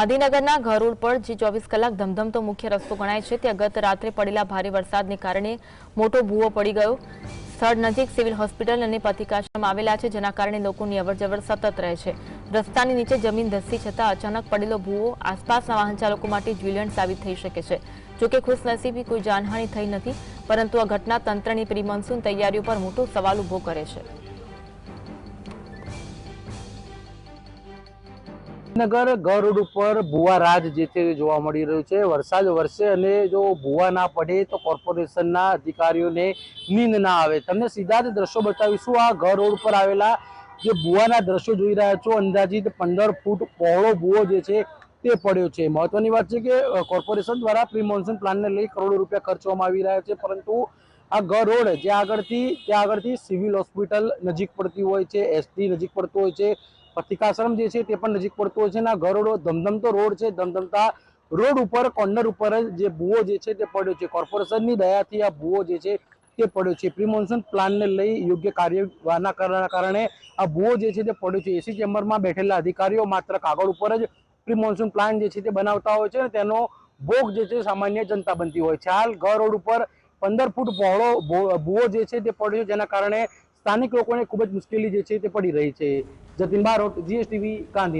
ગાંધીનગરના ઘરોડ પર જે ચોવીસ કલાક ધમધમતો મુખ્ય રસ્તો ગણાય છે, ત્યાં ગત રાત્રે પડેલા ભારે વરસાદને કારણે મોટો ભૂવો પડી ગયો. સ્થળ નજીક સિવિલ હોસ્પિટલ અને પથિકાશ્રમ આવેલા છે, જેના કારણે લોકોની અવરજવર સતત રહે છે. રસ્તાની નીચે જમીન ધસી છતાં અચાનક પડેલો ભૂવો આસપાસના વાહન ચાલકો માટે જ્યુલિયન્ટ સાબિત થઈ શકે છે. જોકે ખુશનસીબી કોઈ જાનહાનિ થઈ નથી, પરંતુ આ ઘટના તંત્રની પ્રી મોન્સૂન તૈયારીઓ પર મોટો સવાલ ઊભો કરે છે. નગર ઘર રોડ ઉપર ભુવા રાજ જે છે જોવા મળી રહ્યું છે. વરસાદ વરસે અને જો ભૂવા ના પડે તો કોર્પોરેશનના અધિકારીઓને નીંદ ના આવે. તમને સીધા જ દ્રશ્યો બતાવીશું. આ ઘર રોડ ઉપર આવેલા જે ભુવાના દ્રશ્યો જોઈ રહ્યા છો, અંદાજિત પંદર ફૂટ પહોળો ભુવો જે છે તે પડ્યો છે. મહત્વની વાત છે કે કોર્પોરેશન દ્વારા પ્રી મોન્સૂન પ્લાનને લઈ કરોડો રૂપિયા ખર્ચવામાં આવી રહ્યા છે, પરંતુ આ ઘર રોડ જ્યાં આગળથી, ત્યાં આગળથી સિવિલ હોસ્પિટલ નજીક પડતી હોય છે એસટી નજીક પડતું હોય છે પથિકાશ્રમ જે છે તે પણ નજીક પડતો છે અને આ ઘર ધમધમતો રોડ છે, ધમધમતા રોડ ઉપર, કોર્નર ઉપર જ ભૂવો જે છે તે પડ્યો છે. કોર્પોરેશનની દયાથી આ ભૂવો જે છે તે પડ્યો છે. પ્રિમોન્સન પ્લાનને લઈ યોગ્ય કાર્યવાહના કારણે આ ભૂવો જે છે તે પડ્યો છે. એસી ચેમ્બરમાં બેઠેલા અધિકારીઓ માત્ર કાગળ ઉપર જ પ્રિમોન્સન પ્લાન જે છે તે બનાવતા હોય છે અને તેનો ભોગ જે છે સામાન્ય જનતા બનતી હોય છે. હાલ ઘર રોડ ઉપર પંદર ફૂટ પહોળો ભૂવો જે છે તે પડ્યો છે, જેના કારણે સ્થાનિક લોકોને ખૂબ જ મુશ્કેલી જે છે તે પડી રહી છે. જતીન બારોટ જીએસટીવી ગાંધી.